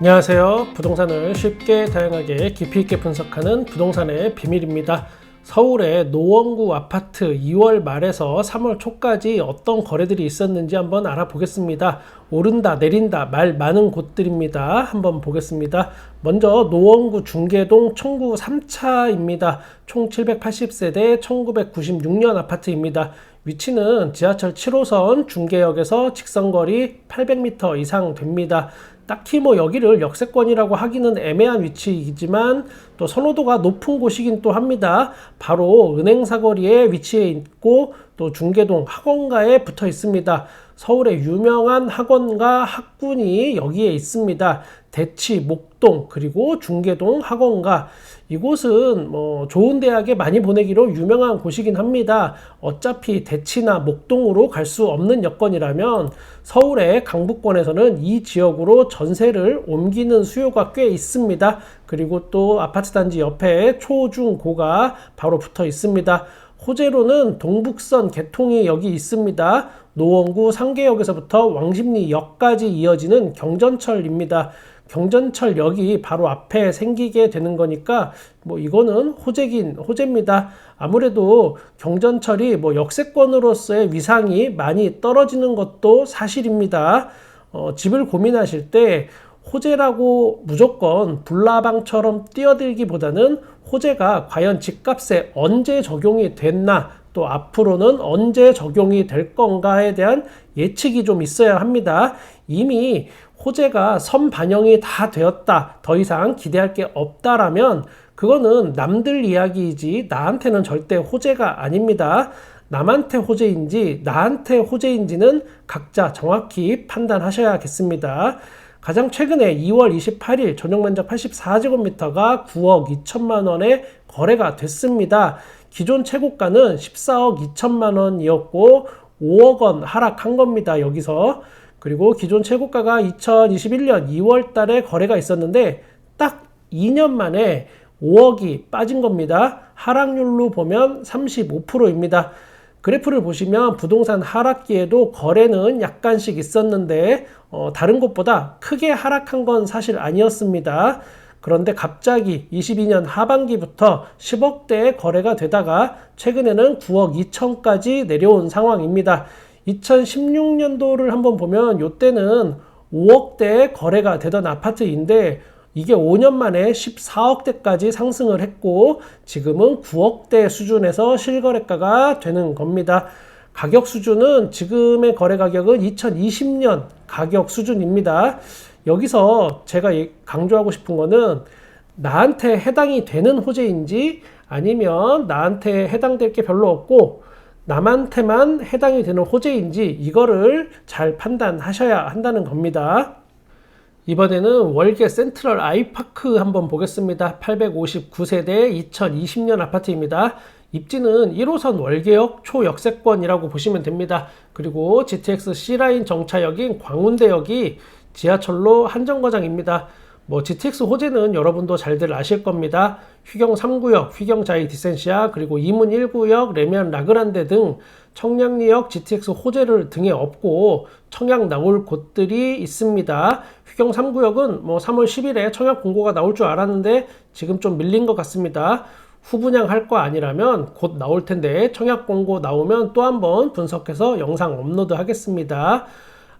안녕하세요. 부동산을 쉽게 다양하게 깊이 있게 분석하는 부동산의 비밀입니다. 서울의 노원구 아파트 2월 말에서 3월 초까지 어떤 거래들이 있었는지 한번 알아보겠습니다. 오른다, 내린다, 말 많은 곳들입니다. 한번 보겠습니다. 먼저 노원구 중계동 청구 3차입니다. 총 780세대 1996년 아파트입니다. 위치는 지하철 7호선 중계역에서 직선거리 800m 이상 됩니다. 딱히 뭐 여기를 역세권이라고 하기는 애매한 위치이지만 또 선호도가 높은 곳이긴 또 합니다. 바로 은행 사거리에 위치해 있고 또 중계동 학원가에 붙어 있습니다. 서울의 유명한 학원가 학군이 여기에 있습니다. 대치, 목동, 그리고 중계동 학원가. 이곳은 뭐 좋은 대학에 많이 보내기로 유명한 곳이긴 합니다. 어차피 대치나 목동으로 갈 수 없는 여건이라면 서울의 강북권에서는 이 지역으로 전세를 옮기는 수요가 꽤 있습니다. 그리고 또 아파트 단지 옆에 초, 중, 고가 바로 붙어 있습니다. 호재로는 동북선 개통이 여기 있습니다. 노원구 상계역에서부터 왕십리역까지 이어지는 경전철입니다. 경전철역이 바로 앞에 생기게 되는 거니까 뭐 이거는 호재긴 호재입니다. 아무래도 경전철이 뭐 역세권으로서의 위상이 많이 떨어지는 것도 사실입니다. 어, 집을 고민하실 때 호재라고 무조건 불나방처럼 뛰어들기보다는 호재가 과연 집값에 언제 적용이 됐나 또 앞으로는 언제 적용이 될 건가에 대한 예측이 좀 있어야 합니다. 이미 호재가 선 반영이 다 되었다. 더 이상 기대할 게 없다라면 그거는 남들 이야기이지 나한테는 절대 호재가 아닙니다. 남한테 호재인지 나한테 호재인지는 각자 정확히 판단하셔야겠습니다. 가장 최근에 2월 28일 전용 면적 84제곱미터가 9억 2천만 원에 거래가 됐습니다. 기존 최고가는 14억 2천만 원이었고 5억 원 하락한 겁니다. 여기서 그리고 기존 최고가가 2021년 2월 달에 거래가 있었는데 딱 2년 만에 5억이 빠진 겁니다. 하락률로 보면 35%입니다. 그래프를 보시면 부동산 하락기에도 거래는 약간씩 있었는데 어, 다른 곳보다 크게 하락한 건 사실 아니었습니다. 그런데 갑자기 22년 하반기부터 10억대의 거래가 되다가 최근에는 9억 2천까지 내려온 상황입니다. 2016년도를 한번 보면 이때는 5억대 거래가 되던 아파트인데 이게 5년 만에 14억대까지 상승을 했고 지금은 9억대 수준에서 실거래가가 되는 겁니다. 가격 수준은 지금의 거래 가격은 2020년 가격 수준입니다. 여기서 제가 강조하고 싶은 거는 나한테 해당이 되는 호재인지 아니면 나한테 해당될 게 별로 없고 남한테만 해당이 되는 호재인지 이거를 잘 판단하셔야 한다는 겁니다. 이번에는 월계 센트럴 아이파크 한번 보겠습니다. 859세대 2020년 아파트입니다. 입지는 1호선 월계역 초역세권이라고 보시면 됩니다. 그리고 GTX C라인 정차역인 광운대역이 지하철로 한정거장입니다. 뭐 GTX 호재는 여러분도 잘들 아실 겁니다. 휘경 3구역, 휘경 자이 디센시아, 그리고 이문 1구역, 레미안 라그란데 등 청량리역 GTX 호재를 등에 업고 청약 나올 곳들이 있습니다. 휘경 3구역은 뭐 3월 10일에 청약 공고가 나올 줄 알았는데 지금 좀 밀린 것 같습니다. 후분양 할 거 아니라면 곧 나올 텐데 청약 공고 나오면 또 한번 분석해서 영상 업로드 하겠습니다.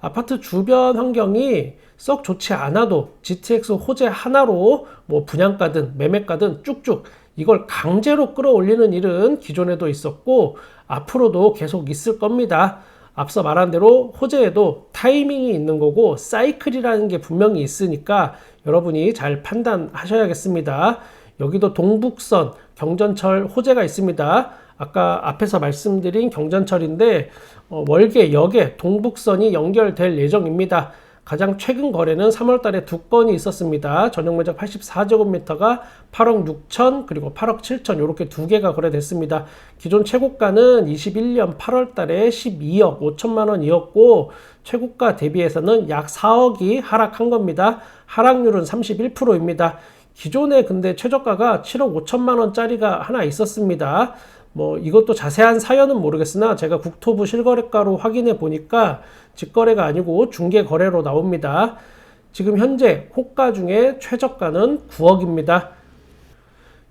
아파트 주변 환경이 썩 좋지 않아도 GTX 호재 하나로 뭐 분양가든 매매가든 쭉쭉 이걸 강제로 끌어올리는 일은 기존에도 있었고 앞으로도 계속 있을 겁니다. 앞서 말한 대로 호재에도 타이밍이 있는 거고 사이클이라는 게 분명히 있으니까 여러분이 잘 판단하셔야겠습니다. 여기도 동북선 경전철 호재가 있습니다. 아까 앞에서 말씀드린 경전철인데 어, 월계 역에 동북선이 연결될 예정입니다. 가장 최근 거래는 3월 달에 두 건이 있었습니다. 전용 면적 84제곱미터가 8억 6천 그리고 8억 7천 이렇게 두 개가 거래됐습니다. 기존 최고가는 21년 8월 달에 12억 5천만 원이었고 최고가 대비해서는 약 4억이 하락한 겁니다. 하락률은 31%입니다. 기존에 근데 최저가가 7억 5천만 원짜리가 하나 있었습니다. 뭐 이것도 자세한 사연은 모르겠으나 제가 국토부 실거래가로 확인해 보니까 직거래가 아니고 중개 거래로 나옵니다. 지금 현재 호가 중에 최저가는 9억입니다.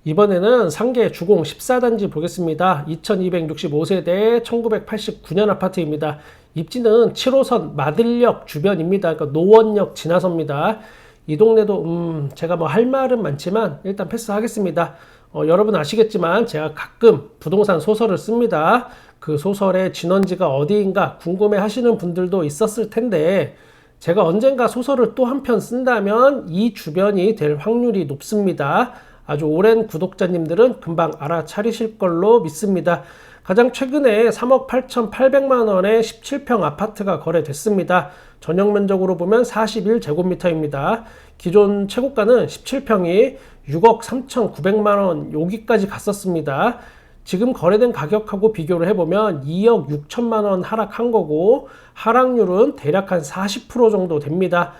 이번에는 상계 주공 14단지 보겠습니다. 2265세대 1989년 아파트입니다. 입지는 7호선 마들역 주변입니다. 그러니까 노원역 지나서입니다. 이 동네도 음 제가 뭐 할 말은 많지만 일단 패스하겠습니다. 어, 여러분 아시겠지만 제가 가끔 부동산 소설을 씁니다. 그 소설의 진원지가 어디인가 궁금해 하시는 분들도 있었을 텐데 제가 언젠가 소설을 또 한 편 쓴다면 이 주변이 될 확률이 높습니다. 아주 오랜 구독자님들은 금방 알아차리실 걸로 믿습니다. 가장 최근에 3억 8,800만 원의 17평 아파트가 거래됐습니다. 전용 면적으로 보면 41제곱미터입니다. 기존 최고가는 17평이 6억 3,900만 원 여기까지 갔었습니다. 지금 거래된 가격하고 비교를 해보면 2억 6천만 원 하락한 거고 하락률은 대략 한 40% 정도 됩니다.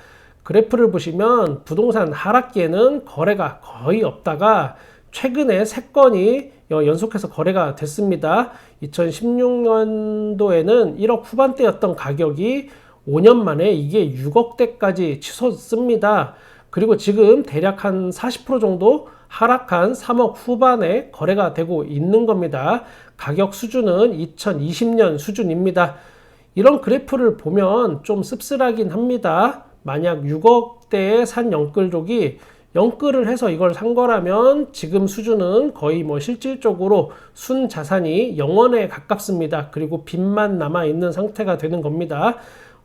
그래프를 보시면 부동산 하락기에는 거래가 거의 없다가 최근에 3건이 연속해서 거래가 됐습니다. 2016년도에는 1억 후반대였던 가격이 5년 만에 이게 6억대까지 치솟습니다. 그리고 지금 대략 한 40% 정도 하락한 3억 후반에 거래가 되고 있는 겁니다. 가격 수준은 2020년 수준입니다. 이런 그래프를 보면 좀 씁쓸하긴 합니다. 만약 6억대의 산 영끌족이 영끌을 해서 이걸 산 거라면 지금 수준은 거의 뭐 실질적으로 순 자산이 영원에 가깝습니다. 그리고 빚만 남아 있는 상태가 되는 겁니다.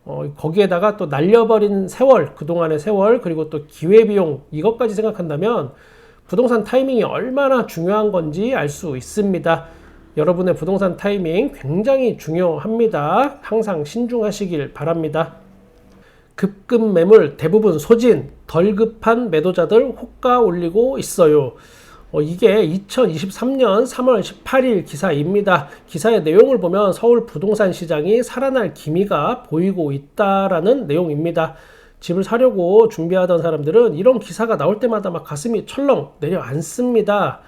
어, 거기에다가 또 날려버린 세월, 그동안의 세월, 그리고 또 기회비용, 이것까지 생각한다면 부동산 타이밍이 얼마나 중요한 건지 알 수 있습니다. 여러분의 부동산 타이밍 굉장히 중요합니다. 항상 신중하시길 바랍니다. 급급 매물 대부분 소진, 덜 급한 매도자들 호가 올리고 있어요. 어, 이게 2023년 3월 18일 기사입니다. 기사의 내용을 보면 서울 부동산 시장이 살아날 기미가 보이고 있다라는 내용입니다. 집을 사려고 준비하던 사람들은 이런 기사가 나올 때마다 막 가슴이 철렁 내려앉습니다.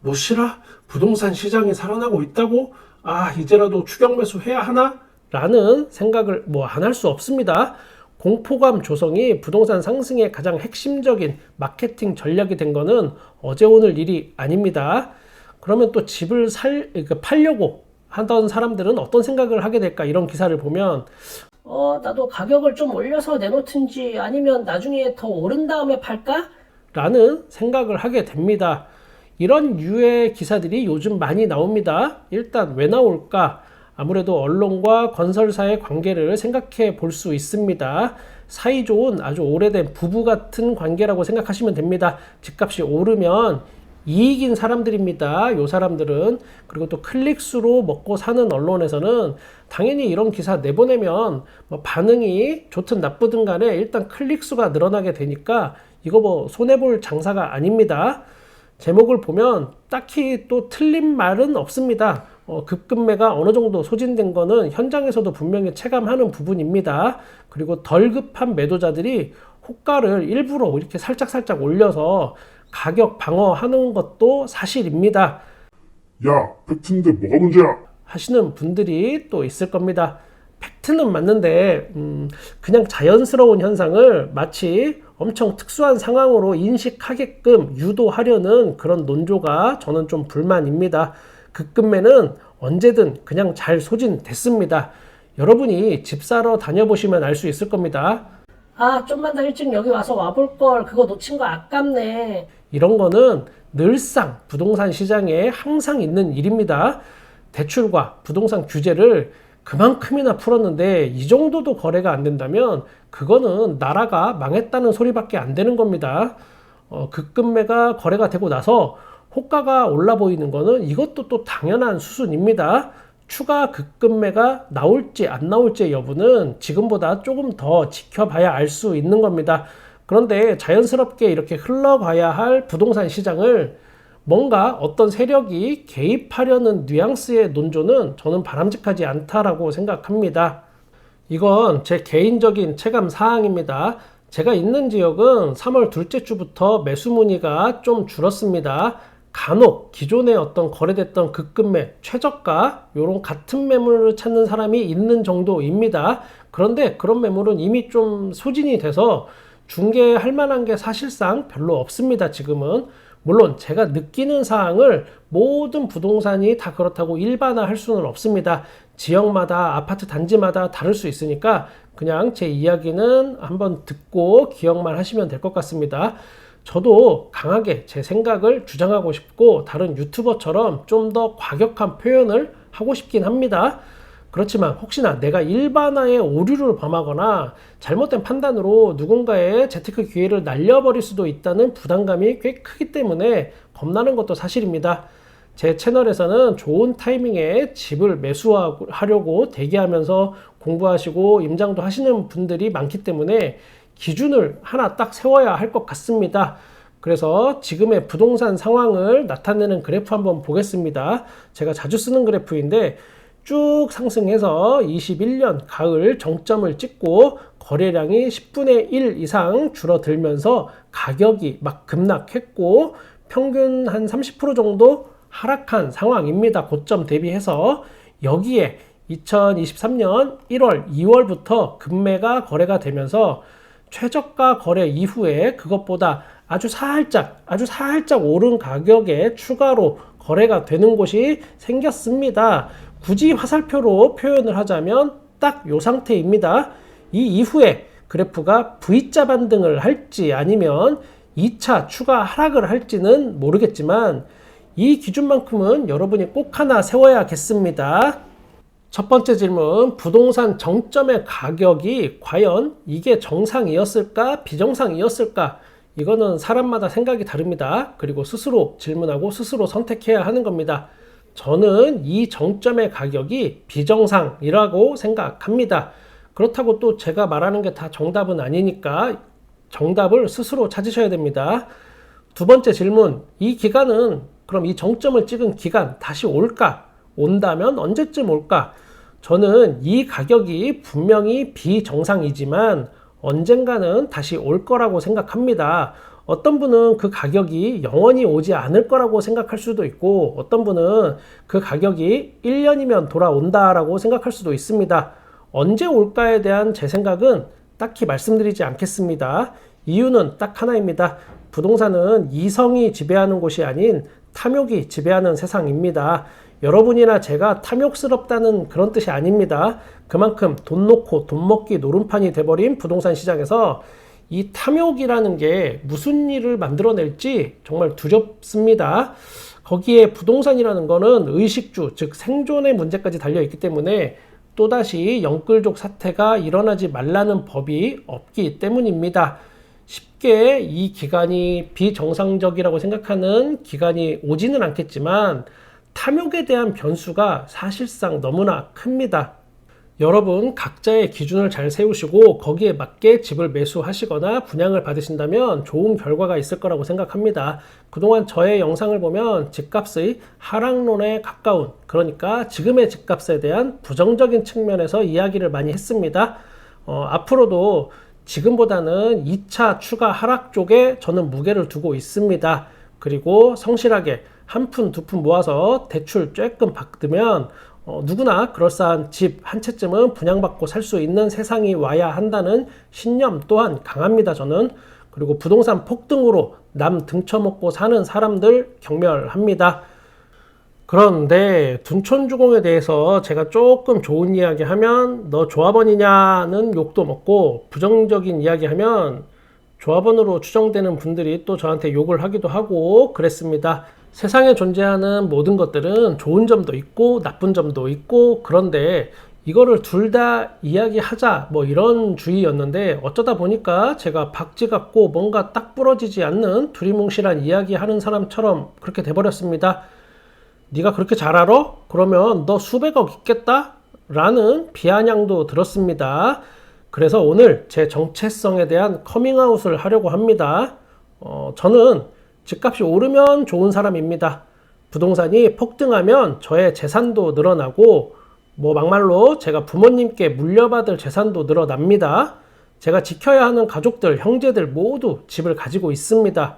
뭐시라? 부동산 시장이 살아나고 있다고? 아, 이제라도 추격 매수 해야 하나? 라는 생각을 뭐 안 할 수 없습니다. 공포감 조성이 부동산 상승의 가장 핵심적인 마케팅 전략이 된 거는 어제 오늘 일이 아닙니다. 그러면 또 집을 살, 그러니까 팔려고 하던 사람들은 어떤 생각을 하게 될까? 이런 기사를 보면 어, 나도 가격을 좀 올려서 내놓든지 아니면 나중에 더 오른 다음에 팔까? 라는 생각을 하게 됩니다. 이런 유의 기사들이 요즘 많이 나옵니다. 일단 왜 나올까? 아무래도 언론과 건설사의 관계를 생각해 볼 수 있습니다. 사이 좋은 아주 오래된 부부 같은 관계라고 생각하시면 됩니다. 집값이 오르면 이익인 사람들입니다. 요 사람들은 그리고 또 클릭수로 먹고 사는 언론에서는 당연히 이런 기사 내보내면 뭐 반응이 좋든 나쁘든 간에 일단 클릭수가 늘어나게 되니까 이거 뭐 손해볼 장사가 아닙니다. 제목을 보면 딱히 또 틀린 말은 없습니다. 어, 급급매가 어느 정도 소진된 거는 현장에서도 분명히 체감하는 부분입니다. 그리고 덜 급한 매도자들이 호가를 일부러 이렇게 살짝살짝 올려서 가격 방어하는 것도 사실입니다. 야, 팩트인데 뭐가 문제야? 하시는 분들이 또 있을 겁니다. 팩트는 맞는데 음, 그냥 자연스러운 현상을 마치 엄청 특수한 상황으로 인식하게끔 유도하려는 그런 논조가 저는 좀 불만입니다. 급급매는 언제든 그냥 잘 소진됐습니다. 여러분이 집 사러 다녀보시면 알 수 있을 겁니다. 아, 좀만 더 일찍 여기 와서 와볼 걸. 그거 놓친 거 아깝네. 이런 거는 늘상 부동산 시장에 항상 있는 일입니다. 대출과 부동산 규제를 그만큼이나 풀었는데 이 정도도 거래가 안 된다면 그거는 나라가 망했다는 소리밖에 안 되는 겁니다. 어, 급급매가 거래가 되고 나서 호가가 올라 보이는 거는 이것도 또 당연한 수순입니다. 추가 급급매가 나올지 안 나올지 여부는 지금보다 조금 더 지켜봐야 알 수 있는 겁니다. 그런데 자연스럽게 이렇게 흘러가야 할 부동산 시장을 뭔가 어떤 세력이 개입하려는 뉘앙스의 논조는 저는 바람직하지 않다라고 생각합니다. 이건 제 개인적인 체감 사항입니다. 제가 있는 지역은 3월 둘째 주부터 매수 문의가 좀 줄었습니다. 간혹 기존에 어떤 거래됐던 급급매, 최저가 이런 같은 매물을 찾는 사람이 있는 정도입니다. 그런데 그런 매물은 이미 좀 소진이 돼서 중개할 만한 게 사실상 별로 없습니다. 지금은 물론 제가 느끼는 사항을 모든 부동산이 다 그렇다고 일반화할 수는 없습니다. 지역마다 아파트 단지마다 다를 수 있으니까 그냥 제 이야기는 한번 듣고 기억만 하시면 될 것 같습니다. 저도 강하게 제 생각을 주장하고 싶고 다른 유튜버처럼 좀 더 과격한 표현을 하고 싶긴 합니다. 그렇지만 혹시나 내가 일반화의 오류를 범하거나 잘못된 판단으로 누군가의 재테크 기회를 날려버릴 수도 있다는 부담감이 꽤 크기 때문에 겁나는 것도 사실입니다. 제 채널에서는 좋은 타이밍에 집을 매수하려고 대기하면서 공부하시고 임장도 하시는 분들이 많기 때문에 기준을 하나 딱 세워야 할 것 같습니다. 그래서 지금의 부동산 상황을 나타내는 그래프 한번 보겠습니다. 제가 자주 쓰는 그래프인데 쭉 상승해서 21년 가을 정점을 찍고 거래량이 10분의 1 이상 줄어들면서 가격이 막 급락했고 평균 한 30% 정도 하락한 상황입니다. 고점 대비해서 여기에 2023년 1월, 2월부터 급매가 거래가 되면서 최저가 거래 이후에 그것보다 아주 살짝, 아주 살짝 오른 가격에 추가로 거래가 되는 곳이 생겼습니다. 굳이 화살표로 표현을 하자면 딱이 상태입니다. 이 이후에 그래프가 V자 반등을 할지 아니면 2차 추가 하락을 할지는 모르겠지만 이 기준만큼은 여러분이 꼭 하나 세워야겠습니다. 첫 번째 질문, 부동산 정점의 가격이 과연 이게 정상이었을까, 비정상이었을까? 이거는 사람마다 생각이 다릅니다. 그리고 스스로 질문하고 스스로 선택해야 하는 겁니다. 저는 이 정점의 가격이 비정상이라고 생각합니다. 그렇다고 또 제가 말하는 게 다 정답은 아니니까 정답을 스스로 찾으셔야 됩니다. 두 번째 질문, 이 기간은 그럼 이 정점을 찍은 기간 다시 올까? 온다면 언제쯤 올까? 저는 이 가격이 분명히 비정상이지만 언젠가는 다시 올 거라고 생각합니다. 어떤 분은 그 가격이 영원히 오지 않을 거라고 생각할 수도 있고 어떤 분은 그 가격이 1년이면 돌아온다라고 생각할 수도 있습니다. 언제 올까에 대한 제 생각은 딱히 말씀드리지 않겠습니다. 이유는 딱 하나입니다. 부동산은 이성이 지배하는 곳이 아닌 탐욕이 지배하는 세상입니다. 여러분이나 제가 탐욕스럽다는 그런 뜻이 아닙니다. 그만큼 돈 놓고 돈 먹기 노름판이 돼버린 부동산 시장에서 이 탐욕이라는 게 무슨 일을 만들어낼지 정말 두렵습니다. 거기에 부동산이라는 거는 의식주, 즉 생존의 문제까지 달려있기 때문에 또다시 영끌족 사태가 일어나지 말라는 법이 없기 때문입니다. 쉽게 이 기간이 비정상적이라고 생각하는 기간이 오지는 않겠지만 탐욕에 대한 변수가 사실상 너무나 큽니다. 여러분 각자의 기준을 잘 세우시고 거기에 맞게 집을 매수하시거나 분양을 받으신다면 좋은 결과가 있을 거라고 생각합니다. 그동안 저의 영상을 보면 집값의 하락론에 가까운 그러니까 지금의 집값에 대한 부정적인 측면에서 이야기를 많이 했습니다. 어, 앞으로도 지금보다는 2차 추가 하락 쪽에 저는 무게를 두고 있습니다. 그리고 성실하게 한 푼, 두 푼 모아서 대출 조금 받으면 어, 누구나 그럴싸한 집 한 채쯤은 분양받고 살 수 있는 세상이 와야 한다는 신념 또한 강합니다, 저는. 그리고 부동산 폭등으로 남 등쳐먹고 사는 사람들 경멸합니다. 그런데 둔촌주공에 대해서 제가 조금 좋은 이야기 하면 너 조합원이냐는 욕도 먹고 부정적인 이야기 하면 조합원으로 추정되는 분들이 또 저한테 욕을 하기도 하고 그랬습니다. 세상에 존재하는 모든 것들은 좋은 점도 있고 나쁜 점도 있고 그런데 이거를 둘 다 이야기하자 뭐 이런 주의였는데 어쩌다 보니까 제가 박쥐 같고 뭔가 딱 부러지지 않는 두리뭉실한 이야기 하는 사람처럼 그렇게 돼버렸습니다. 네가 그렇게 잘 알아? 그러면 너 수백억 있겠다? 라는 비아냥도 들었습니다. 그래서 오늘 제 정체성에 대한 커밍아웃을 하려고 합니다. 어, 저는 집값이 오르면 좋은 사람입니다. 부동산이 폭등하면 저의 재산도 늘어나고 뭐 막말로 제가 부모님께 물려받을 재산도 늘어납니다. 제가 지켜야 하는 가족들, 형제들 모두 집을 가지고 있습니다.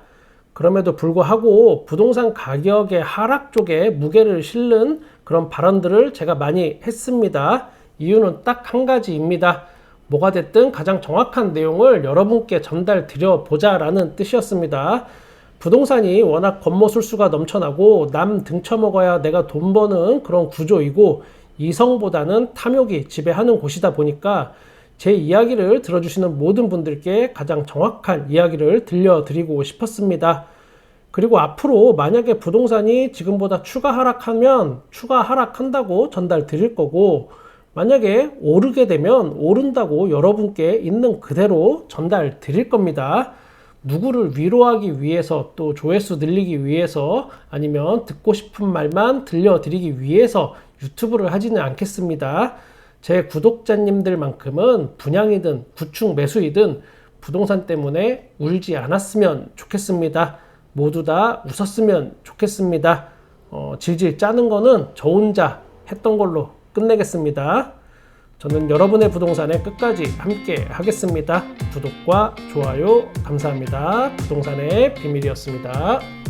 그럼에도 불구하고 부동산 가격의 하락 쪽에 무게를 실는 그런 발언들을 제가 많이 했습니다. 이유는 딱 한 가지입니다. 뭐가 됐든 가장 정확한 내용을 여러분께 전달 드려 보자라는 뜻이었습니다. 부동산이 워낙 권모술수가 넘쳐나고 남 등쳐먹어야 내가 돈 버는 그런 구조이고 이성보다는 탐욕이 지배하는 곳이다 보니까 제 이야기를 들어주시는 모든 분들께 가장 정확한 이야기를 들려드리고 싶었습니다. 그리고 앞으로 만약에 부동산이 지금보다 추가 하락하면 추가 하락한다고 전달 드릴 거고 만약에 오르게 되면 오른다고 여러분께 있는 그대로 전달 드릴 겁니다. 누구를 위로하기 위해서 또 조회수 늘리기 위해서 아니면 듣고 싶은 말만 들려드리기 위해서 유튜브를 하지는 않겠습니다. 제 구독자님들만큼은 분양이든 구축 매수이든 부동산 때문에 울지 않았으면 좋겠습니다. 모두 다 웃었으면 좋겠습니다. 어, 질질 짜는 거는 저 혼자 했던 걸로 끝내겠습니다. 저는 여러분의 부동산에 끝까지 함께 하겠습니다. 구독과 좋아요 감사합니다. 부동산의 비밀이었습니다.